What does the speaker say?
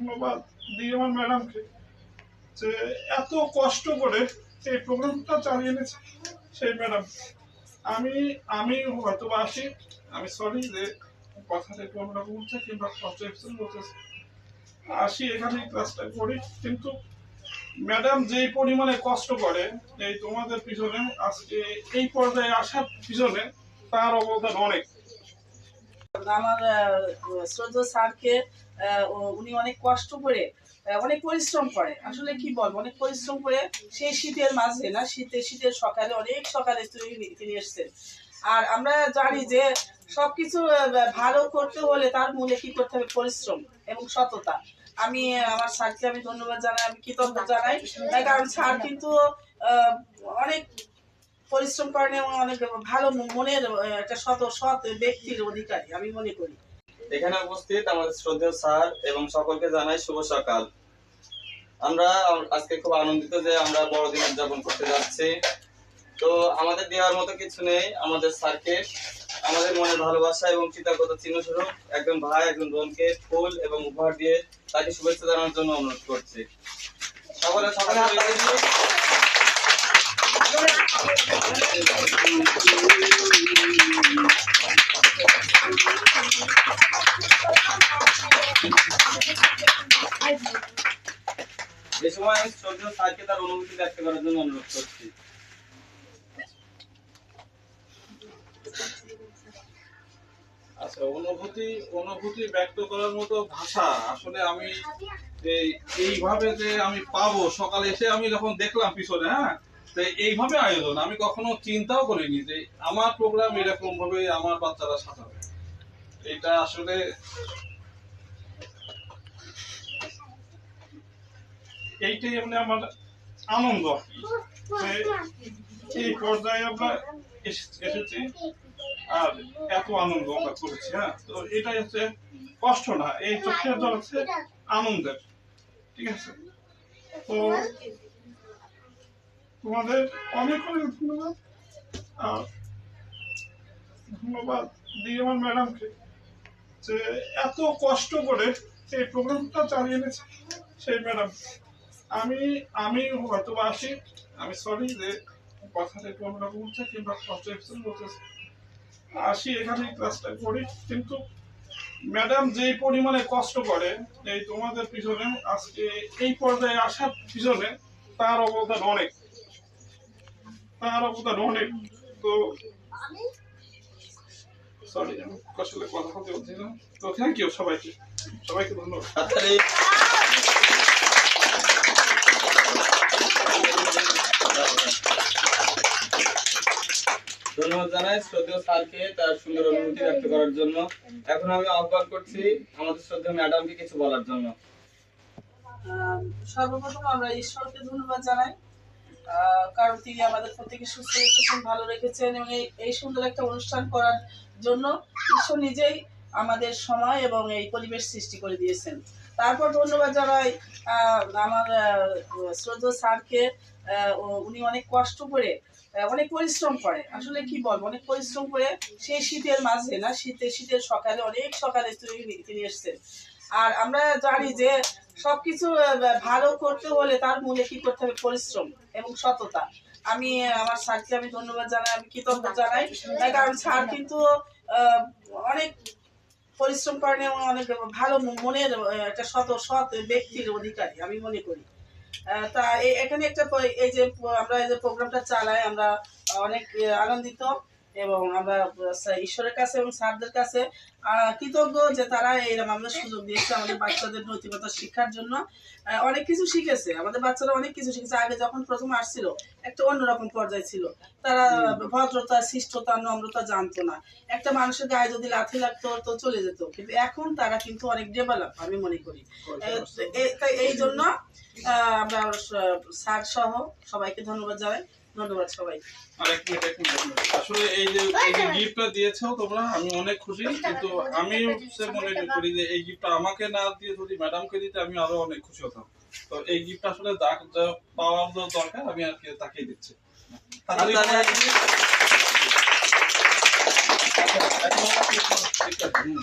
ধন্যবাদ দিই আমার ম্যাডামকে যে এত কষ্ট করে এই প্রোগ্রামটা চালিয়ে এনেছে সেই ম্যাডাম আমি আমি হয়তো বা আসি, আমি সরি যে কথাটা একটু অন্যরকম হচ্ছে কিংবা কনসেপশন বলতেছে আসি এখানে ক্লাসটা করি, কিন্তু ম্যাডাম যেই পরিমাণে কষ্ট করে এই তোমাদের পিছনে, আজকে এই পর্যায়ে আসার পিছনে তার অবদান অনেক। আমার স্যারকে উনি অনেক কষ্ট করে অনেক পরিশ্রম করে। আসলে কি বলব, অনেক পরিশ্রম করে সেই শীতের মাঝে না, শীতে, শীতের সকালে, অনেক সকালে তিনি এসছেন। আর আমরা জানি যে সবকিছু ভালো করতে হলে তার মূলে কি করতে হবে? পরিশ্রম এবং সততা। আমি, আমার স্যারকে আমি ধন্যবাদ জানাই, আমি কৃতজ্ঞ জানাই। কারণ স্যার কিন্তু অনেক পরিশ্রম করেন এবং অনেক ভালো মনের একটা শত সৎ ব্যক্তির অধিকারী, আমি মনে করি। এখানে উপস্থিত আমাদের শ্রদ্ধেয় স্যার এবং সকলকে জানাই শুভ সকাল। আমরা আজকে খুব আনন্দিত যে আমরা বড়দিন উদযাপন করতে যাচ্ছি। তো আমাদের দেওয়ার মতো কিছু নেই, আমাদের স্যারকে, আমাদের মনের ভালোবাসা এবং কৃতজ্ঞতা চিহ্ন স্বরূপ একজন ভাই, একজন বোনকে ফুল এবং উপহার দিয়ে তাকে শুভেচ্ছা জানানোর জন্য অনুরোধ করছি। সকলে সকলে আমি করছি। আচ্ছা অনুভূতি অনুভূতি ব্যক্ত করার মতো ভাষা, আসলে আমি এই এইভাবে যে আমি পাবো, সকালে এসে আমি যখন দেখলাম পিছনে হ্যাঁ এইভাবে আয়োজন, আমি কখনো চিন্তাও করিনি যে আমার প্রোগ্রাম এরকম ভাবে আমার বাচ্চারা সাজাবে। এটা আসলে এইটাই এমনি আমার আনন্দ এই পর্যায়ে আমরা এসেছি। আর এত আনন্দ আমরা করেছি হ্যাঁ? তো এটাই হচ্ছে কষ্ট না, এই চোখের জল হচ্ছে আনন্দের, ঠিক আছে? তো তোমাদের অনেক অনেক ধন্যবাদ আর ধন্যবাদ দিই আমার ম্যাডামকে যে এত কষ্ট করে এই প্রোগ্রামটা চালিয়ে এনেছে সেই ম্যাডাম। আমি আমি হয়তো বা আসি, আমি সরি যে কথাটা একটু অন্যরকম হচ্ছে কিংবা কনসেপশন বলতেছে আসি এখানে ক্লাসটা করি, কিন্তু ম্যাডাম যেই পরিমাণে কষ্ট করে এই তোমাদের পিছনে, আজকে এই পর্যায়ে আসার পিছনে তার অবদান অনেক। তার অবদান অনেক। তো সরি আমি আসলে কথা বলতে বলছিলাম তো থ্যাংক ইউ সবাইকে। সবাইকে ধন্যবাদ। হাততালি ধন্যবাদ জানাই শ্রদ্ধেয় স্যারকে তার সুন্দর অনুভূতি ব্যক্ত করার জন্য। এখন আমি আহ্বান করছি আমাদের শ্রদ্ধেয় ম্যাডামকে কিছু বলার জন্য। সর্বপ্রথম আমরা ঈশ্বরকে ধন্যবাদ জানাই। কারণ তিনি আমাদের প্রত্যেকে সুস্থ রেখেছেন, ভালো রেখেছেন এবং এই সুন্দর একটা অনুষ্ঠান করার জন্য ঈশ্বর নিজেই আমাদের সময় এবং এই পরিবেশ সৃষ্টি করে দিয়েছেন। তারপর ধন্যবাদ জানাই আমার শ্রদ্ধা স্যারকে উনি অনেক কষ্ট করে অনেক পরিশ্রম করে। আসলে কি বলব, অনেক পরিশ্রম করে সেই শীতের মাঝে না, শীতে, শীতের সকালে, অনেক সকালে তিনি এসছেন। আর আমরা জানি যে সবকিছু ভালো করতে হলে তার মূলে কি করতে হবে? পরিশ্রম এবং সততা। আমি, আমার স্যারকে আমি ধন্যবাদ জানাই, আমি কৃতজ্ঞ জানাই। তার কারণ স্যার কিন্তু অনেক পরিশ্রম করেন এবং অনেক ভালো মনের একটা শত সৎ ব্যক্তির অধিকারী, আমি মনে করি। তা এখানে একটা এই যে আমরা এই যে প্রোগ্রামটা চালাই, আমরা অনেক আনন্দিত। এবং আমরা ঈশ্বরের কাছে এবং স্যারদের কাছে কৃতজ্ঞ যে তারা এইরকম আমাদের সুযোগ দিয়েছে আমাদের বাচ্চাদের নৈতিকতা শিক্ষার জন্য। অনেক কিছু শিখেছে। আমাদের বাচ্চারা অনেক কিছু শিখেছে। আগে যখন প্রথম আসছিল একটা অন্যরকম পর্যায়ে ছিল। তারা ভদ্রতা শিষ্টতা নম্রতা জানতো না। একটা মানুষের গায়ে যদি লাথি লাগতো তো চলে যেত। কিন্তু এখন তারা কিন্তু অনেক ডেভেলপ আমি মনে করি। এই জন্য আহ, আমরা স্যার সহ সবাইকে ধন্যবাদ জানাই। ধন্যবাদ সবাই। আসলে এই যে এই যে গিফটটা দিয়েছ তোমরা আমি অনেক খুশি কিন্তু আমি মনে করি যে এই গিফটটা আমাকে না দিয়ে যদি ম্যাডামকে দিতে আমি আরও অনেক খুশি হতাম। তো এই গিফটটা আসলে পাওয়ার দরকার আমি আর কি তাকেই দিচ্ছি। হুম।